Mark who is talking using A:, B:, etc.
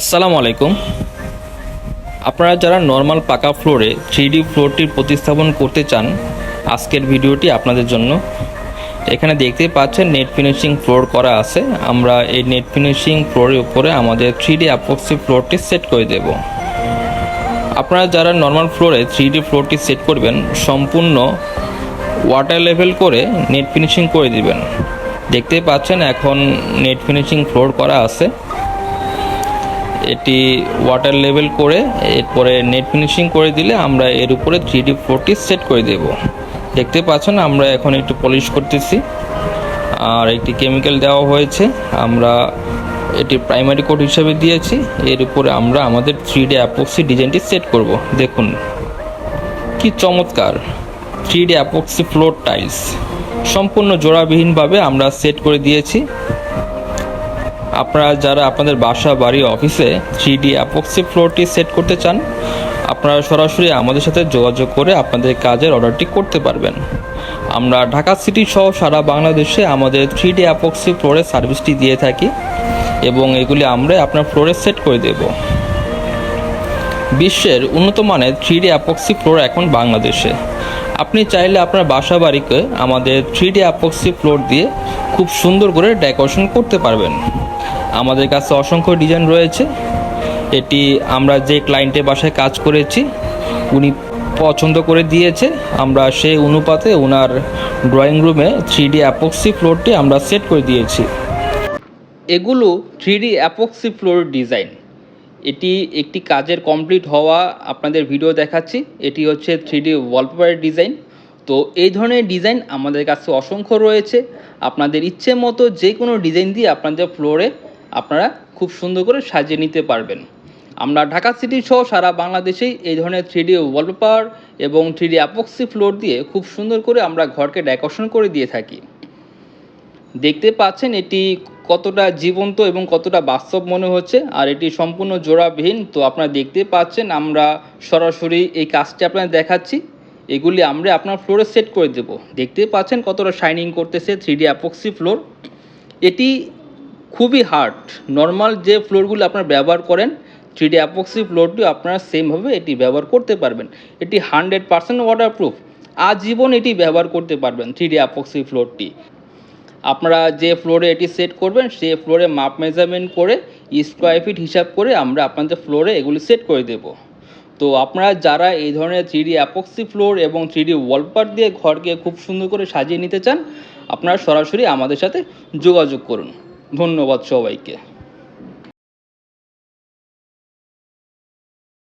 A: আসসালামু আলাইকুম। আপনারা যারা নর্মাল পাকা ফ্লোরে থ্রি ডি ফ্লোরটির প্রতিস্থাপন করতে চান, আজকের ভিডিওটি আপনাদের জন্য। এখানে দেখতেই পাচ্ছেন নেট ফিনিশিং ফ্লোর করা আছে। আমরা এই নেট ফিনিশিং ফ্লোরের উপরে আমাদের থ্রি ডি অ্যাপক্সি ফ্লোরটি সেট করে দেব। আপনারা যারা নর্মাল ফ্লোরে থ্রি ডি ফ্লোরটি সেট করবেন, সম্পূর্ণ ওয়াটার লেভেল করে নেট ফিনিশিং করে দিবেন। দেখতেই পাচ্ছেন এখন নেট ফিনিশিং ফ্লোর করা আছে। এটি ওয়াটার লেভেল করে, এরপরে নেট ফিনিশিং করে দিলে আমরা এর উপরে থ্রি ডি ফ্লোরটি সেট করে দেব। দেখতে পাচ্ছেন, আমরা এখন একটু পলিশ করতেছি। আর একটি কেমিক্যাল দেওয়া হয়েছে, আমরা এটি প্রাইমারি কোড হিসাবে দিয়েছি। এর উপরে আমরা আমাদের থ্রি ডি অ্যাপক্সি ডিজাইনটি সেট করব। দেখুন, কি চমৎকার! Three D epoxy floor tiles সম্পূর্ণ জোড়াবিহীনভাবে আমরা সেট করে দিয়েছি। আপনারা যারা আপনাদের বাসা, বাড়ি, অফিসে থ্রি ডি অ্যাপক্সি ফ্লোরটি সেট করতে চান, আপনারা সরাসরি আমাদের সাথে যোগাযোগ করে আপনাদের কাজের অর্ডারটি করতে পারবেন। আমরা ঢাকা সিটি সহ সারা বাংলাদেশে আমাদের থ্রি ডি অ্যাপক্সি ফ্লোরের সার্ভিসটি দিয়ে থাকি এবং এগুলি আমরা আপনার ফ্লোরে সেট করে দেব। বিশ্বের উন্নত মানের থ্রি ডি অ্যাপক্সি ফ্লোর এখন বাংলাদেশে। আপনি চাইলে আপনার বাসা, বাড়িকে আমাদের থ্রি ডি অ্যাপক্সি ফ্লোর দিয়ে খুব সুন্দর করে ডেকোরেশন করতে পারবেন। আমাদের কাছে অসংখ্য ডিজাইন রয়েছে। এটি আমরা যে ক্লায়েন্টের বাসায় কাজ করেছি, উনি পছন্দ করে দিয়েছে। আমরা সেই অনুপাতে ওনার drawing room three D epoxy ফ্লোরটি আমরা সেট করে দিয়েছি। এগুলো three D epoxy floor design এটি একটি কাজের কমপ্লিট হওয়া আপনাদের ভিডিও দেখাচ্ছি। এটি হচ্ছে থ্রি ডি ওয়ালপেপারের ডিজাইন তো এই ধরনের ডিজাইন আমাদের কাছে অসংখ্য রয়েছে। আপনাদের ইচ্ছে মতো যে কোনো ডিজাইন দিয়ে আপনাদের ফ্লোরে আপনারা খুব সুন্দর করে সাজিয়ে নিতে পারবেন। আমরা ঢাকা সিটি সহ সারা বাংলাদেশেই এই ধরনের থ্রি ডি ওয়ালপেপার এবং থ্রি ডি অ্যাপক্সি ফ্লোর দিয়ে খুব সুন্দর করে আমরা ঘরকে ডেকোরেশন করে দিয়ে থাকি। দেখতে পাচ্ছেন এটি কতটা জীবন্ত এবং কতটা বাস্তব মনে হচ্ছে, আর এটি সম্পূর্ণ জোড়াবিহীন। তো আপনারা দেখতে পাচ্ছেন আমরা সরাসরি এই কাজটি আপনাদের দেখাচ্ছি। এগুলি আমরা আপনার ফ্লোরে সেট করে দেব। দেখতে পাচ্ছেন কতটা শাইনিং করতেছে থ্রি ডি অ্যাপক্সি ফ্লোর এটি খুবই হার্ড নর্মাল যে ফ্লোরগুলো আপনারা ব্যবহার করেন থ্রি ডি অ্যাপক্সি ফ্লোরটিও আপনারা সেমভাবে এটি ব্যবহার করতে পারবেন। এটি হান্ড্রেড পার্সেন্ট ওয়াটারপ্রুফ আজীবন এটি ব্যবহার করতে পারবেন থ্রি ডি অ্যাপক্সি ফ্লোরটি আপনারা যে ফ্লোরে এটি সেট করবেন, সে ফ্লোরে মাপ মেজারমেন্ট করে স্কোয়ার ফিট হিসাব করে আমরা আপনাদের ফ্লোরে এগুলি সেট করে দেব। তো আপনারা যারা এই ধরনের থ্রি ডি অ্যাপক্সি ফ্লোর এবং থ্রি ডি ওয়ালপার দিয়ে ঘরকে খুব সুন্দর করে সাজিয়ে নিতে চান, আপনারা সরাসরি আমাদের সাথে যোগাযোগ করুন। ধন্যবাদ সবাইকে।